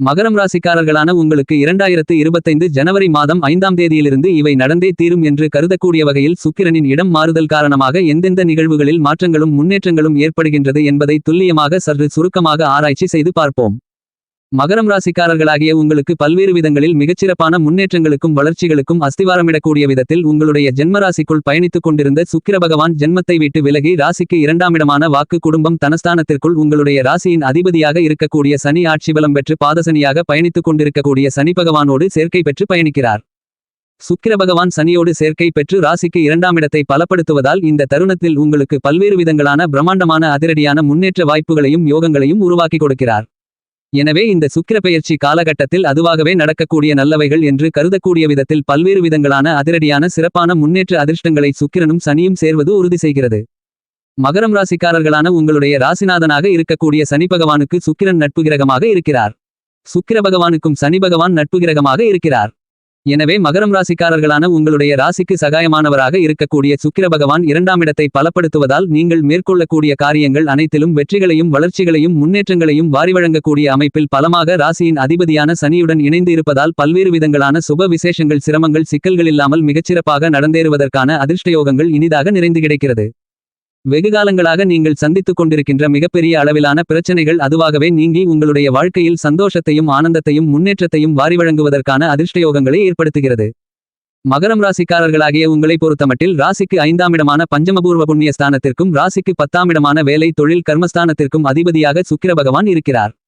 மகரம் ராசிக்காரர்களான உங்களுக்கு இரண்டாயிரத்து இருபத்தைந்து ஜனவரி மாதம் ஐந்தாம் தேதியிலிருந்து இவை நடந்தே தீரும் என்று கருதக்கூடிய வகையில் சுக்கிரனின் இடம் மாறுதல் காரணமாக எந்தெந்த நிகழ்வுகளில் மாற்றங்களும் முன்னேற்றங்களும் ஏற்படுகின்றது என்பதை துல்லியமாக சற்று சுருக்கமாக ஆராய்ச்சி செய்து பார்ப்போம். மகரம் ராசிக்காரர்களாகிய உங்களுக்கு பல்வேறு விதங்களில் மிகச்சிறப்பான முன்னேற்றங்களுக்கும் வளர்ச்சிகளுக்கும் அஸ்திவாரமிடக்கூடிய விதத்தில் உங்களுடைய ஜென்மராசிக்குள் பயணித்துக் கொண்டிருந்த சுக்கிர பகவான் ஜென்மத்தை விட்டு விலகி ராசிக்கு இரண்டாமிடமான வாக்கு குடும்பம் தனஸ்தானத்திற்குள் உங்களுடைய ராசியின் அதிபதியாக இருக்கக்கூடிய சனி ஆட்சி பலம் பெற்று பாதசனியாக பயணித்துக் கொண்டிருக்கக்கூடிய சனி பகவானோடு சேர்க்கை பெற்று பயணிக்கிறார். சுக்கிர பகவான் சனியோடு சேர்க்கை பெற்று ராசிக்கு இரண்டாம் இடத்தை பலப்படுத்துவதால் இந்த தருணத்தில் உங்களுக்கு பல்வேறு விதங்களான பிரம்மாண்டமான அதிரடியான முன்னேற்ற வாய்ப்புகளையும் யோகங்களையும் உருவாக்கி கொடுக்கிறார். எனவே இந்த சுக்கிர பெயர்ச்சி காலகட்டத்தில் அதுவாகவே நடக்கக்கூடிய நல்லவைகள் என்று கருதக்கூடிய விதத்தில் பல்வேறு விதங்களான அதிரடியான சிறப்பான முன்னேற்ற அதிர்ஷ்டங்களை சுக்கிரனும் சனியும் சேர்வது உறுதி செய்கிறது. மகரம் ராசிக்காரர்களான உங்களுடைய ராசிநாதனாக இருக்கக்கூடிய சனி பகவானுக்கு சுக்கிரன் நட்பு கிரகமாக இருக்கிறார். சுக்கிர பகவானுக்கும் சனி பகவான் நட்பு கிரகமாக இருக்கிறார். எனவே மகரம் ராசிக்காரர்களான உங்களுடைய ராசிக்கு சகாயமானவராக இருக்கக்கூடிய சுக்கிர பகவான் இரண்டாம் இடத்தை பலப்படுத்துவதால் நீங்கள் மேற்கொள்ளக்கூடிய காரியங்கள் அனைத்திலும் வெற்றிகளையும் வளர்ச்சிகளையும் முன்னேற்றங்களையும் வாரி வழங்கக்கூடிய அமைப்பில் பலமாக ராசியின் அதிபதியான சனியுடன் இணைந்து இருப்பதால் பல்வேறு விதங்களான சுப விசேஷங்கள் சிரமங்கள் சிக்கல்கள் இல்லாமல் மிகச்சிறப்பாக நடந்தேறுவதற்கான அதிர்ஷ்டயோகங்கள் இனிதாக நிறைந்து கிடைக்கிறது. வெகுகாலங்களாக நீங்கள் சந்தித்துக் கொண்டிருக்கின்ற மிகப்பெரிய அளவிலான பிரச்சனைகள் அதுவாகவே நீங்கி உங்களுடைய வாழ்க்கையில் சந்தோஷத்தையும் ஆனந்தத்தையும் முன்னேற்றத்தையும் வாரி வழங்குவதற்கான அதிர்ஷ்டயோகங்களை ஏற்படுத்துகிறது. மகரம் ராசிக்காரர்களாகிய உங்களை பொறுத்தமட்டில் ராசிக்கு ஐந்தாமிடமான பஞ்சமபூர்வ புண்ணிய ஸ்தானத்திற்கும் ராசிக்கு பத்தாமிடமான வேலை தொழில் கர்மஸ்தானத்திற்கும் அதிபதியாக சுக்கிர பகவான் இருக்கிறார்.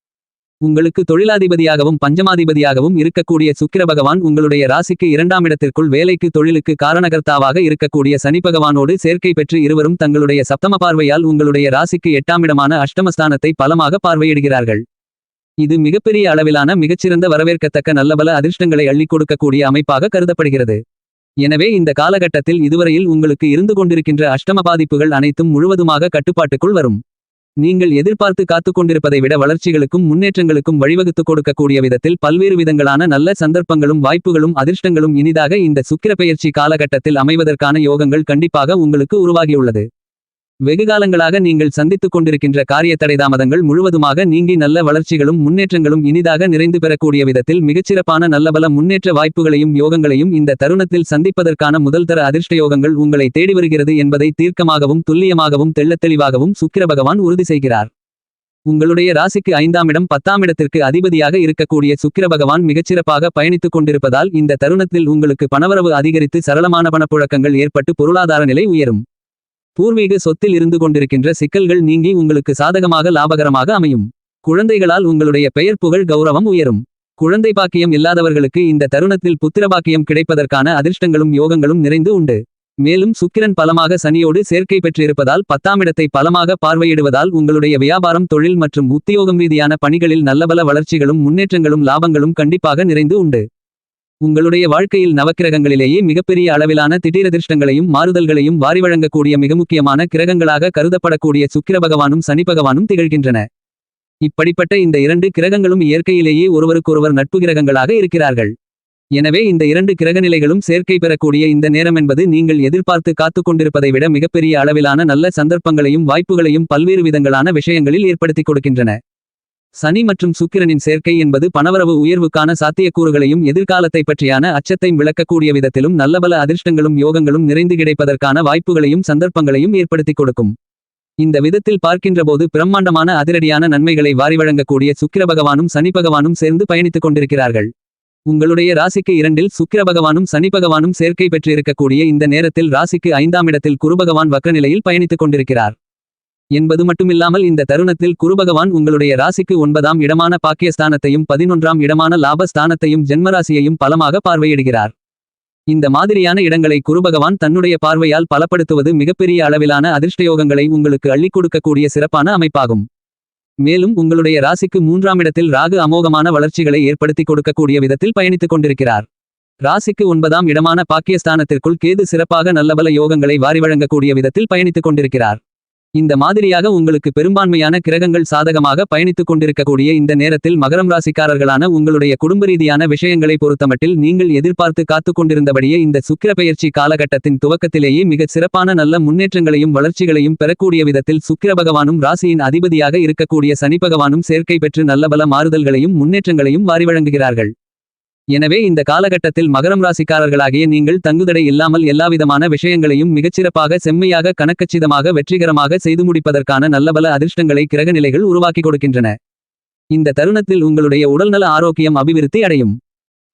உங்களுக்கு தொழிலாதிபதியாகவும் பஞ்சமாதிபதியாகவும் இருக்கக்கூடிய சுக்கிர பகவான் உங்களுடைய ராசிக்கு இரண்டாம் இடத்திற்குள் வேலைக்கு தொழிலுக்கு காரணகர்த்தாவாக இருக்கக்கூடிய சனி பகவானோடு சேர்க்கை பெற்று இருவரும் தங்களுடைய சப்தம பார்வையால் உங்களுடைய ராசிக்கு எட்டாம் இடமான அஷ்டமஸ்தானத்தை பலமாக பார்வையிடுகிறார்கள். இது மிகப்பெரிய அளவிலான மிகச்சிறந்த வரவேற்கத்தக்க நல்லபல அதிர்ஷ்டங்களை அள்ளிக் கொடுக்கக்கூடிய அமைப்பாக கருதப்படுகிறது. எனவே இந்த காலகட்டத்தில் இதுவரையில் உங்களுக்கு இருந்து கொண்டிருக்கின்ற அஷ்டம பாதிப்புகள் அனைத்தும் முழுவதுமாக கட்டுப்பாட்டுக்குள் வரும். நீங்கள் எதிர்பார்த்து காத்துக் கொண்டிருப்பதை விட வளர்ச்சிகளுக்கும் முன்னேற்றங்களுக்கும் வழிவகுத்துக் கொடுக்கக்கூடிய விதத்தில் பல்வேறு விதங்களான நல்ல சந்தர்ப்பங்களும் வாய்ப்புகளும் அதிர்ஷ்டங்களும் இனிதாக இந்த சுக்கிரப்பெயர்ச்சி காலகட்டத்தில் அமைவதற்கான யோகங்கள் கண்டிப்பாக உங்களுக்கு உருவாகியுள்ளது. வெகுகாலங்களாக நீங்கள் சந்தித்துக் கொண்டிருக்கின்ற காரிய தடைதாமதங்கள் முழுவதுமாக நீங்கி நல்ல வளர்ச்சிகளும் முன்னேற்றங்களும் இனிதாக நிறைந்து பெறக்கூடிய விதத்தில் மிகச்சிறப்பான நல்லபல முன்னேற்ற வாய்ப்புகளையும் யோகங்களையும் இந்த தருணத்தில் சந்திப்பதற்கான முதல்தர அதிர்ஷ்ட யோகங்கள் உங்களை தேடி வருகிறது என்பதை தீர்க்கமாகவும் துல்லியமாகவும் தெள்ளத்தெளிவாகவும் சுக்கிர பகவான் உறுதி செய்கிறார். உங்களுடைய ராசிக்கு ஐந்தாம் இடம் பத்தாம் இடத்திற்கு அதிபதியாக இருக்கக்கூடிய சுக்கிர பகவான் மிகச்சிறப்பாக பயணித்துக் கொண்டிருப்பதால் இந்த தருணத்தில் உங்களுக்கு பணவரவு அதிகரித்து சரளமான பணப்புழக்கங்கள் ஏற்பட்டு பொருளாதார நிலை உயரும். பூர்வீக சொத்தில் இருந்து கொண்டிருக்கின்ற சிக்கல்கள் நீங்கி உங்களுக்கு சாதகமாக லாபகரமாக அமையும். குழந்தைகளால் உங்களுடைய பெயர் புகழ் கௌரவம் உயரும். குழந்தை பாக்கியம் இல்லாதவர்களுக்கு இந்த தருணத்தில் புத்திரபாக்கியம் கிடைப்பதற்கான அதிர்ஷ்டங்களும் யோகங்களும் நிறைந்து உண்டு. மேலும் சுக்கிரன் பலமாக சனியோடு சேர்க்கை பெற்றிருப்பதால் பத்தாம் இடத்தை பலமாக பார்வையிடுவதால் உங்களுடைய வியாபாரம் தொழில் மற்றும் உத்தியோகம் ரீதியான பணிகளில் நல்லபல வளர்ச்சிகளும் முன்னேற்றங்களும் லாபங்களும் கண்டிப்பாக நிறைந்து உண்டு. உங்களுடைய வாழ்க்கையில் நவக்கிரகங்களிலேயே மிகப்பெரிய அளவிலான திடீரதிர்ஷ்டங்களையும் மாறுதல்களையும் வாரி வழங்கக்கூடிய மிக முக்கியமான கிரகங்களாக கருதப்படக்கூடிய சுக்கிர பகவானும் சனி பகவானும் திகழ்கின்றன. இப்படிப்பட்ட இந்த இரண்டு கிரகங்களும் இயற்கையிலேயே ஒருவருக்கொருவர் நட்பு கிரகங்களாக இருக்கிறார்கள். எனவே இந்த இரண்டு கிரகநிலைகளும் சேர்க்கை பெறக்கூடிய இந்த நேரம் என்பது நீங்கள் எதிர்பார்த்து காத்துக் கொண்டிருப்பதை விட மிகப்பெரிய அளவிலான நல்ல சந்தர்ப்பங்களையும் வாய்ப்புகளையும் பல்வேறு விதங்களான விஷயங்களில் ஏற்படுத்திக் கொடுக்கின்றன. சனி மற்றும் சுக்கிரனின் சேர்க்கை என்பது பணவரவு உயர்வுக்கான சாத்தியக்கூறுகளையும் எதிர்காலத்தை பற்றியான அச்சத்தையும் விளக்கக்கூடிய விதத்திலும் நல்லபல அதிர்ஷ்டங்களும் யோகங்களும் நிறைந்து கிடைப்பதற்கான வாய்ப்புகளையும் சந்தர்ப்பங்களையும் ஏற்படுத்திக் கொடுக்கும். இந்த விதத்தில் பார்க்கின்றபோது பிரம்மாண்டமான அதிரடியான நன்மைகளை வாரி வழங்கக்கூடிய சுக்கிர பகவானும் சனி பகவானும் சேர்ந்து பயணித்துக் கொண்டிருக்கிறார்கள். உங்களுடைய ராசிக்கு இரண்டில் சுக்கிர பகவானும் சனி பகவானும் சேர்க்கை பெற்றிருக்கக்கூடிய இந்த நேரத்தில் ராசிக்கு ஐந்தாம் இடத்தில் குருபகவான் வக்கநிலையில் பயணித்துக் கொண்டிருக்கிறார். என்பது மட்டுமில்லாமல் இந்த தருணத்தில் குருபகவான் உங்களுடைய ராசிக்கு ஒன்பதாம் இடமான பாக்கியஸ்தானத்தையும் பதினொன்றாம் இடமான லாபஸ்தானத்தையும் ஜென்மராசியையும் பலமாக பார்வையிடுகிறார். இந்த மாதிரியான இடங்களை குருபகவான் தன்னுடைய பார்வையால் பலப்படுத்துவது மிகப்பெரிய அளவிலான அதிர்ஷ்டயோகங்களை உங்களுக்கு அள்ளிக் கொடுக்கக்கூடிய சிறப்பான அமைப்பாகும். மேலும் உங்களுடைய ராசிக்கு மூன்றாம் இடத்தில் ராகு அமோகமான வளர்ச்சிகளை ஏற்படுத்தி கொடுக்கக்கூடிய விதத்தில் பயணித்துக் கொண்டிருக்கிறார். ராசிக்கு ஒன்பதாம் இடமான பாக்கியஸ்தானத்திற்குள் கேது சிறப்பாக நல்லபல யோகங்களை வாரி வழங்கக்கூடிய விதத்தில் பயணித்துக் கொண்டிருக்கிறார். இந்த மாதிரியாக உங்களுக்கு பெரும்பான்மையான கிரகங்கள் சாதகமாக பயணித்துக் கொண்டிருக்கக்கூடிய இந்த நேரத்தில் மகரம் ராசிக்காரர்களான உங்களுடைய குடும்ப ரீதியான விஷயங்களை பொறுத்தமட்டில் நீங்கள் எதிர்பார்த்து காத்துக் கொண்டிருந்தபடியே இந்த சுக்கிர பெயர்ச்சி காலகட்டத்தின் துவக்கத்திலேயே மிகச் சிறப்பான நல்ல முன்னேற்றங்களையும் வளர்ச்சிகளையும் பெறக்கூடிய விதத்தில் சுக்கிர பகவானும் ராசியின் அதிபதியாக இருக்கக்கூடிய சனி பகவானும் சேர்க்கை பெற்று நல்லபல மாறுதல்களையும் முன்னேற்றங்களையும் வாரி வழங்குகிறார்கள். எனவே இந்த காலகட்டத்தில் மகரம் ராசிக்காரர்களாகிய நீங்கள் தங்குதடை இல்லாமல் எல்லாவிதமான விஷயங்களையும் மிகச்சிறப்பாக செம்மையாக கணக்கச்சிதமாக வெற்றிகரமாக செய்து முடிப்பதற்கான நல்லபல அதிர்ஷ்டங்களை கிரகநிலைகள் உருவாக்கி கொடுக்கின்றன. இந்த தருணத்தில் உங்களுடைய உடல்நல ஆரோக்கியம் அபிவிருத்தி அடையும்.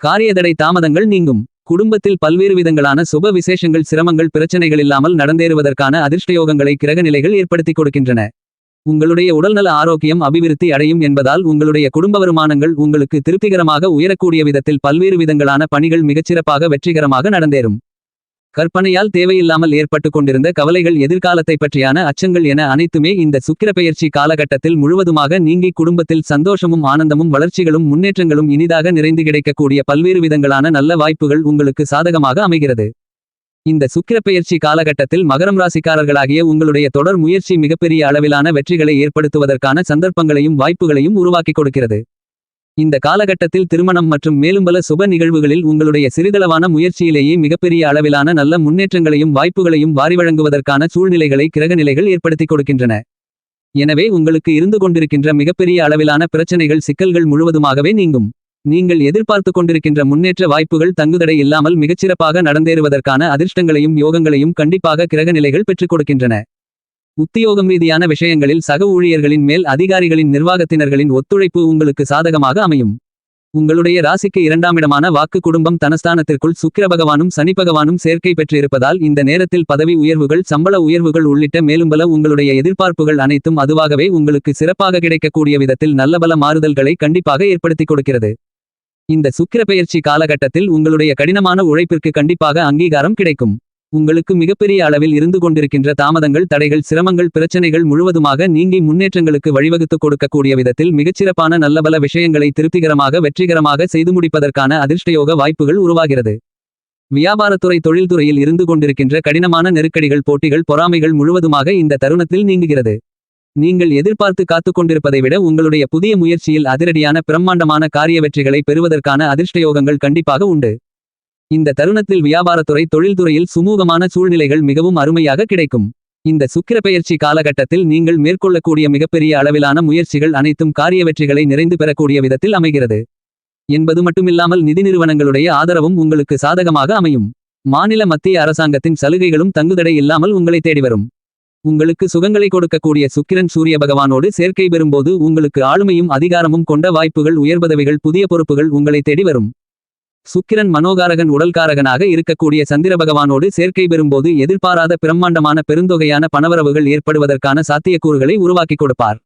காரியதடை தாமதங்கள் நீங்கும். குடும்பத்தில் பல்வேறு விதங்களான சுப விசேஷங்கள் சிரமங்கள் பிரச்சனைகள் இல்லாமல் நடந்தேறுவதற்கான அதிர்ஷ்டயோகங்களை கிரகநிலைகள் ஏற்படுத்தி கொடுக்கின்றன. உங்களுடைய உடல்நல ஆரோக்கியம் அபிவிருத்தி அடையும் என்பதால் உங்களுடைய குடும்ப வருமானங்கள் உங்களுக்கு திருப்திகரமாக உயரக்கூடிய விதத்தில் பல்வேறு விதங்களான பணிகள் மிகச்சிறப்பாக வெற்றிகரமாக நடந்தேறும். கற்பனையால் தேவையில்லாமல் ஏற்பட்டு கொண்டிருந்த கவலைகள் எதிர்காலத்தை பற்றியான அச்சங்கள் என அனைத்துமே இந்த சுக்கிரப்பெயர்ச்சி காலகட்டத்தில் முழுவதுமாக நீங்கி குடும்பத்தில் சந்தோஷமும் ஆனந்தமும் வளர்ச்சிகளும் முன்னேற்றங்களும் இனிதாக நிறைந்து கிடைக்கக்கூடிய பல்வேறு விதங்களான நல்ல வாய்ப்புகள் உங்களுக்கு சாதகமாக அமைகிறது. இந்த சுக்கிரப்பெயர்ச்சி காலகட்டத்தில் மகரம் ராசிக்காரர்களாகிய உங்களுடைய தொடர் முயற்சி மிகப்பெரிய அளவிலான வெற்றிகளை ஏற்படுத்துவதற்கான சந்தர்ப்பங்களையும் வாய்ப்புகளையும் உருவாக்கிக் கொடுக்கிறது. இந்த காலகட்டத்தில் திருமணம் மற்றும் மேலும் பல சுப நிகழ்வுகளில் உங்களுடைய சிறிதளவான முயற்சியிலேயே மிகப்பெரிய அளவிலான நல்ல முன்னேற்றங்களையும் வாய்ப்புகளையும் வாரி வழங்குவதற்கான சூழ்நிலைகளை கிரகநிலைகள் ஏற்படுத்தி கொடுக்கின்றன. எனவே உங்களுக்கு இருந்து கொண்டிருக்கின்ற மிகப்பெரிய அளவிலான பிரச்சனைகள் சிக்கல்கள் முழுவதுமாகவே நீங்கும். நீங்கள் எதிர்பார்த்து கொண்டிருக்கின்ற முன்னேற்ற வாய்ப்புகள் தங்குதடை இல்லாமல் மிகச்சிறப்பாக நடந்தேறுவதற்கான அதிர்ஷ்டங்களையும் யோகங்களையும் கண்டிப்பாக கிரகநிலைகள் பெற்றுக் கொடுக்கின்றன. உத்தியோகம் ரீதியான விஷயங்களில் சக ஊழியர்களின் மேல் அதிகாரிகளின் நிர்வாகத்தினர்களின் ஒத்துழைப்பு உங்களுக்கு சாதகமாக அமையும். உங்களுடைய ராசிக்கு இரண்டாமிடமான வாக்கு குடும்பம் தனஸ்தானத்திற்குள் சுக்கிர பகவானும் சனி பகவானும் சேர்க்கை பெற்றிருப்பதால் இந்த நேரத்தில் பதவி உயர்வுகள் சம்பள உயர்வுகள் உள்ளிட்ட மேலும்பல உங்களுடைய எதிர்பார்ப்புகள் அனைத்தும் அதுவாகவே உங்களுக்கு சிறப்பாக கிடைக்கக்கூடிய விதத்தில் நல்லபல மாறுதல்களை கண்டிப்பாக ஏற்படுத்தி கொடுக்கிறது. இந்த சுக்கிர பெயர்ச்சி காலகட்டத்தில் உங்களுடைய கடினமான உழைப்பிற்கு கண்டிப்பாக அங்கீகாரம் கிடைக்கும். உங்களுக்கு மிகப்பெரிய அளவில் இருந்து கொண்டிருக்கின்ற தாமதங்கள் தடைகள் சிரமங்கள் பிரச்சனைகள் முழுவதுமாக நீங்கி முன்னேற்றங்களுக்கு வழிவகுத்துக் கொடுக்கக்கூடிய விதத்தில் மிகச்சிறப்பான நல்லபல விஷயங்களை திருப்திகரமாக வெற்றிகரமாக செய்து முடிப்பதற்கான அதிர்ஷ்டயோக வாய்ப்புகள் உருவாகிறது. வியாபாரத்துறை தொழில்துறையில் இருந்து கொண்டிருக்கின்ற கடினமான நெருக்கடிகள் போட்டிகள் பொறாமைகள் முழுவதுமாக இந்த தருணத்தில் நீங்குகிறது. நீங்கள் எதிர்பார்த்து காத்துக் கொண்டிருப்பதை விட உங்களுடைய புதிய முயற்சியில் அதிரடியான பிரம்மாண்டமான காரிய வெற்றிகளை பெறுவதற்கான அதிர்ஷ்டயோகங்கள் கண்டிப்பாக உண்டு. இந்த தருணத்தில் வியாபாரத்துறை தொழில்துறையில் சுமூகமான சூழ்நிலைகள் மிகவும் அருமையாக கிடைக்கும். இந்த சுக்கிரப்பெயர்ச்சி காலகட்டத்தில் நீங்கள் மேற்கொள்ளக்கூடிய மிகப்பெரிய அளவிலான முயற்சிகள் அனைத்தும் காரிய வெற்றிகளை நிறைந்து பெறக்கூடிய விதத்தில் அமைகிறது. என்பது மட்டுமில்லாமல் நிதி நிறுவனங்களுடைய ஆதரவும் உங்களுக்கு சாதகமாக அமையும். மாநில மத்திய அரசாங்கத்தின் சலுகைகளும் தங்குதடை இல்லாமல் உங்களை தேடி வரும் உங்களுக்கு சுகங்களை கொடுக்கக்கூடிய சுக்கிரன் சூரிய பகவானோடு சேர்க்கை பெறும்போது உங்களுக்கு ஆளுமையும் அதிகாரமும் கொண்ட வாய்ப்புகள் உயர்பதவிகள் புதிய பொறுப்புகள் உங்களை தேடி வரும். சுக்கிரன் மனோகாரகன் உடல்காரகனாக இருக்கக்கூடிய சந்திர பகவானோடு சேர்க்கை பெறும்போது எதிர்பாராத பிரம்மாண்டமான பெருந்தொகையான பணவரவுகள் ஏற்படுவதற்கான சாத்தியக்கூறுகளை உருவாக்கி கொடுப்பார்.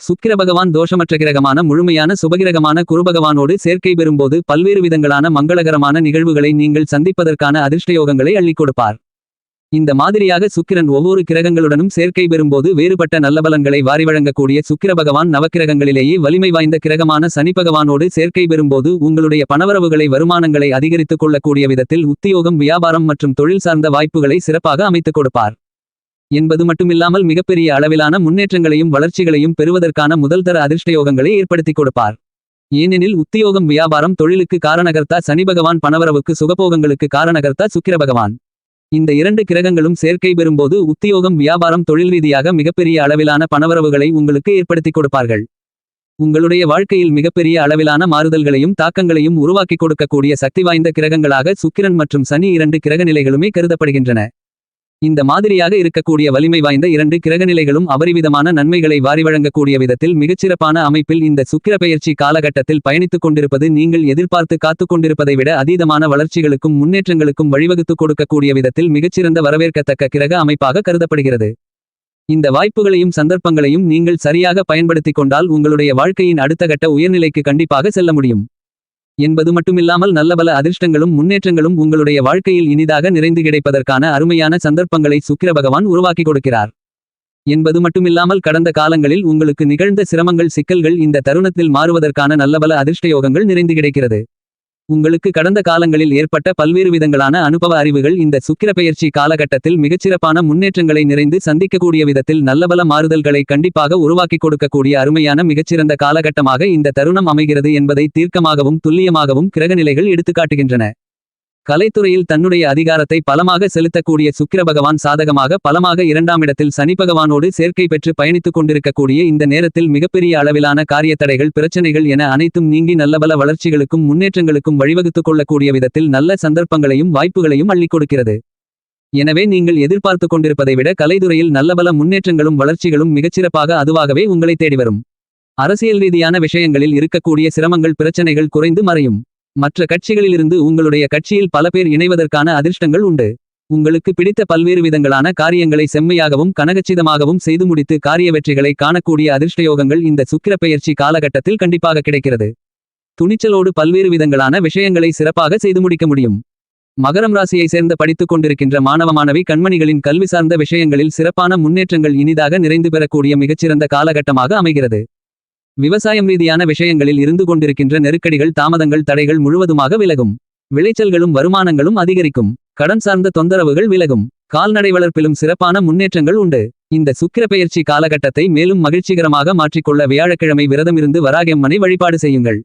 சுக்கிர பகவான் தோஷமற்ற கிரகமான முழுமையான சுபகிரகமான குருபகவானோடு சேர்க்கை பெறும்போது பல்வேறு விதங்களான மங்களகரமான நிகழ்வுகளை நீங்கள் சந்திப்பதற்கான அதிர்ஷ்டயோகங்களை அள்ளிக் கொடுப்பார். இந்த மாதிரியாக சுக்கிரன் ஒவ்வொரு கிரகங்களுடனும் சேர்க்கை பெறும்போது வேறுபட்ட நல்லபலன்களை வாரி வழங்கக்கூடிய சுக்கிர பகவான் நவக்கிரகங்களிலேயே வலிமை வாய்ந்த கிரகமான சனி பகவானோடு சேர்க்கை பெறும்போது உங்களுடைய பணவரவுகளை வருமானங்களை அதிகரித்துக் கொள்ளக்கூடிய விதத்தில் உத்தியோகம் வியாபாரம் மற்றும் தொழில் சார்ந்த வாய்ப்புகளை சிறப்பாக அமைத்துக் கொடுப்பார். என்பது மட்டுமில்லாமல் மிகப்பெரிய அளவிலான முன்னேற்றங்களையும் வளர்ச்சிகளையும் பெறுவதற்கான முதல்தர அதிர்ஷ்டயோகங்களை ஏற்படுத்திக் கொடுப்பார். ஏனெனில் உத்தியோகம் வியாபாரம் தொழிலுக்கு காரணகர்த்தா சனி பகவான் பணவரவுக்கு சுகபோகங்களுக்கு காரணகர்த்தா சுக்கிர பகவான். இந்த இரண்டு கிரகங்களும் சேர்க்கை பெறும்போது உத்தியோகம் வியாபாரம் தொழில் ரீதியாக மிகப்பெரிய அளவிலான பணவரவுகளை உங்களுக்கு ஏற்படுத்திக் கொடுப்பார்கள். உங்களுடைய வாழ்க்கையில் மிகப்பெரிய அளவிலான மாறுதல்களையும் தாக்கங்களையும் உருவாக்கி கொடுக்கக்கூடிய சக்தி வாய்ந்த கிரகங்களாக சுக்கிரன் மற்றும் சனி இரண்டு கிரக நிலைகளுமே கருதப்படுகின்றன. இந்த மாதிரியாக இருக்கக்கூடிய வலிமை வாய்ந்த இரண்டு கிரகநிலைகளும் அபரிவிதமான நன்மைகளை வாரி வழங்கக்கூடிய விதத்தில் மிகச்சிறப்பான அமைப்பில் இந்த சுக்கிர பெயர்ச்சி காலகட்டத்தில் பயணித்துக் கொண்டிருப்பது நீங்கள் எதிர்பார்த்து காத்துக் கொண்டிருப்பதை விட அதீதமான வளர்ச்சிகளுக்கும் முன்னேற்றங்களுக்கும் வழிவகுத்துக் கொடுக்கக்கூடிய விதத்தில் மிகச்சிறந்த வரவேற்கத்தக்க கிரக அமைப்பாக கருதப்படுகிறது. இந்த வாய்ப்புகளையும் சந்தர்ப்பங்களையும் நீங்கள் சரியாக பயன்படுத்திக் கொண்டால் உங்களுடைய வாழ்க்கையின் அடுத்த கட்ட உயர்நிலைக்கு கண்டிப்பாக செல்ல முடியும். என்பது மட்டுமில்லாமல் நல்லபல அதிர்ஷ்டங்களும் முன்னேற்றங்களும் உங்களுடைய வாழ்க்கையில் இனிதாக நிறைந்து கிடைப்பதற்கான அருமையான சந்தர்ப்பங்களை சுக்கிர பகவான் உருவாக்கி கொடுக்கிறார். என்பது மட்டுமில்லாமல் கடந்த காலங்களில் உங்களுக்கு நிகழ்ந்த சிரமங்கள் சிக்கல்கள் இந்த தருணத்தில் மாறுவதற்கான நல்லபல அதிர்ஷ்டயோகங்கள் நிறைந்து கிடைக்கிறது. உங்களுக்கு கடந்த காலங்களில் ஏற்பட்ட பல்வேறு விதங்களான அனுபவ அறிவுகள் இந்த சுக்கிரப்பெயர்ச்சி காலகட்டத்தில் மிகச்சிறப்பான முன்னேற்றங்களை நிறைந்து சந்திக்கக்கூடிய விதத்தில் நல்லபல மாறுதல்களை கண்டிப்பாக உருவாக்கி கொடுக்கக்கூடிய அருமையான மிகச்சிறந்த காலகட்டமாக இந்த தருணம் அமைகிறது என்பதை தீர்க்கமாகவும் துல்லியமாகவும் கிரகநிலைகள் எடுத்துக்காட்டுகின்றன. கலைத்துறையில் தன்னுடைய அதிகாரத்தை பலமாக செலுத்தக்கூடிய சுக்கிர பகவான் சாதகமாக பலமாக இரண்டாம் இடத்தில் சனி பகவானோடு சேர்க்கை பெற்று பயணித்துக் கொண்டிருக்கக்கூடிய இந்த நேரத்தில் மிகப்பெரிய அளவிலான காரியத்தடைகள் பிரச்சனைகள் என அனைத்தும் நீங்கி நல்லபல வளர்ச்சிகளுக்கும் முன்னேற்றங்களுக்கும் வழிவகுத்துக் கொள்ளக்கூடிய விதத்தில் நல்ல சந்தர்ப்பங்களையும் வாய்ப்புகளையும் அள்ளிக் கொடுக்கிறது. எனவே நீங்கள் எதிர்பார்த்துக் கொண்டிருப்பதை விட கலைத்துறையில் நல்லபல முன்னேற்றங்களும் வளர்ச்சிகளும் மிகச்சிறப்பாக அதுவாகவே உங்களை தேடி வரும். அரசியல் ரீதியான விஷயங்களில் இருக்கக்கூடிய சிரமங்கள் பிரச்சனைகள் குறைந்து மறையும். மற்ற கட்சிகளிலிருந்து உங்களுடைய கட்சியில் பல பேர் இணைவதற்கான அதிர்ஷ்டங்கள் உண்டு. உங்களுக்கு பிடித்த பல்வேறு விதங்களான காரியங்களை செம்மையாகவும் கனகச்சிதமாகவும் செய்து முடித்து காரிய வெற்றிகளை காணக்கூடிய அதிர்ஷ்டயோகங்கள் இந்த சுக்கிரப்பெயர்ச்சி காலகட்டத்தில் கண்டிப்பாக கிடைக்கிறது. துணிச்சலோடு பல்வேறு விதங்களான விஷயங்களை சிறப்பாக செய்து முடிக்க முடியும். மகரம் ராசியை சேர்ந்த படித்துக் கொண்டிருக்கின்ற மாணவ மாணவி கண்மணிகளின் கல்வி சார்ந்த விஷயங்களில் சிறப்பான முன்னேற்றங்கள் இனிதாக நிறைந்து பெறக்கூடிய மிகச்சிறந்த காலகட்டமாக அமைகிறது. விவசாயம் ரீதியான விஷயங்களில் இருந்து கொண்டிருக்கின்ற நெருக்கடிகள் தாமதங்கள் தடைகள் முழுவதுமாக விலகும். விளைச்சல்களும் வருமானங்களும் அதிகரிக்கும். கடன் சார்ந்த தொந்தரவுகள் விலகும். கால்நடை வளர்ப்பிலும் சிறப்பான முன்னேற்றங்கள் உண்டு. இந்த சுக்கிரப்பெயர்ச்சி காலகட்டத்தை மேலும் மகிழ்ச்சிகரமாக மாற்றிக்கொள்ள வியாழக்கிழமை விரதமிருந்து வராகியம்மனை வழிபாடு செய்யுங்கள்.